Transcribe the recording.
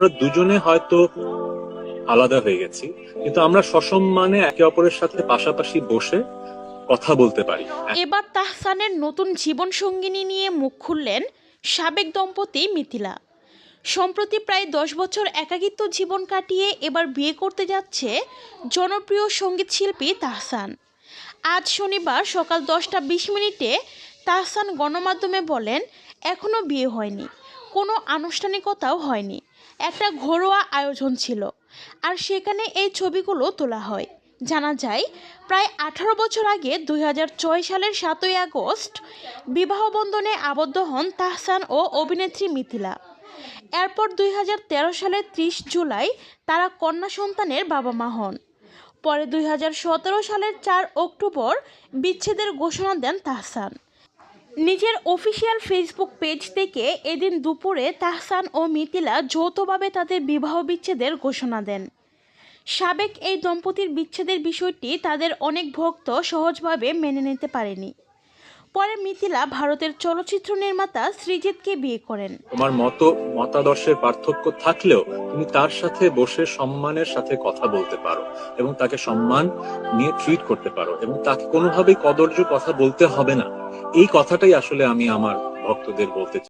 আমরা দুজনে হয়তো আলাদা হয়ে গেছি, কিন্তু আমরা সসম্মানে একে অপরের সাথে পাশাপাশি বসে কথা বলতে পারি। এবার তাহসানের নতুন জীবন সঙ্গিনী নিয়ে মুখ খুললেন সাবেক দম্পতি মিথিলা। সম্প্রতি প্রায় দশ বছর একাকিত্ব জীবন কাটিয়ে এবার বিয়ে করতে যাচ্ছে জনপ্রিয় সংগীত শিল্পী তাহসান। আজ শনিবার সকাল দশটা বিশ মিনিটে তাহসান গণমাধ্যমে বলেন এখনও বিয়ে হয়নি। কোনো আনুষ্ঠানিকতাও হয়নি। একটা ঘরোয়া আয়োজন ছিল আর সেখানে এই ছবিগুলো তোলা হয়। জানা যায়, প্রায় আঠারো বছর আগে দুই হাজার ছয় সালের সাতই আগস্ট বিবাহ বন্ধনে আবদ্ধ হন তাহসান ও অভিনেত্রী মিথিলা। এরপর দুই হাজার তেরো সালের ত্রিশ জুলাই তারা কন্যা সন্তানের বাবা মা হন। পরে দুই হাজার সতেরো সালের চার অক্টোবর বিচ্ছেদের ঘোষণা দেন তাহসান। নিজের অফিসিয়াল ফেসবুক পেজ থেকে এদিন দুপুরে তাহসান ও মিথিলা যৌথভাবে তাদের বিবাহ বিচ্ছেদের ঘোষণা দেন। সাবেক এই দম্পতির বিচ্ছেদের বিষয়টি তাদের অনেক ভক্ত সহজভাবে মেনে নিতে পারেনি। পরে মিথিলা ভারতের চলচ্চিত্র নির্মাতা সৃজিতকে বিয়ে করেন। তোমার মত মতাদর্শের পার্থক্য থাকলেও তুমি তার সাথে বসে সম্মানের সাথে কথা বলতে পারো এবং তাকে সম্মান নিয়ে ট্রিট করতে পারো এবং তাকে কোনোভাবেই কদর্য কথা বলতে হবে না। এই কথাটাই আসলে আমি আমার ভক্তদের বলতে চাই।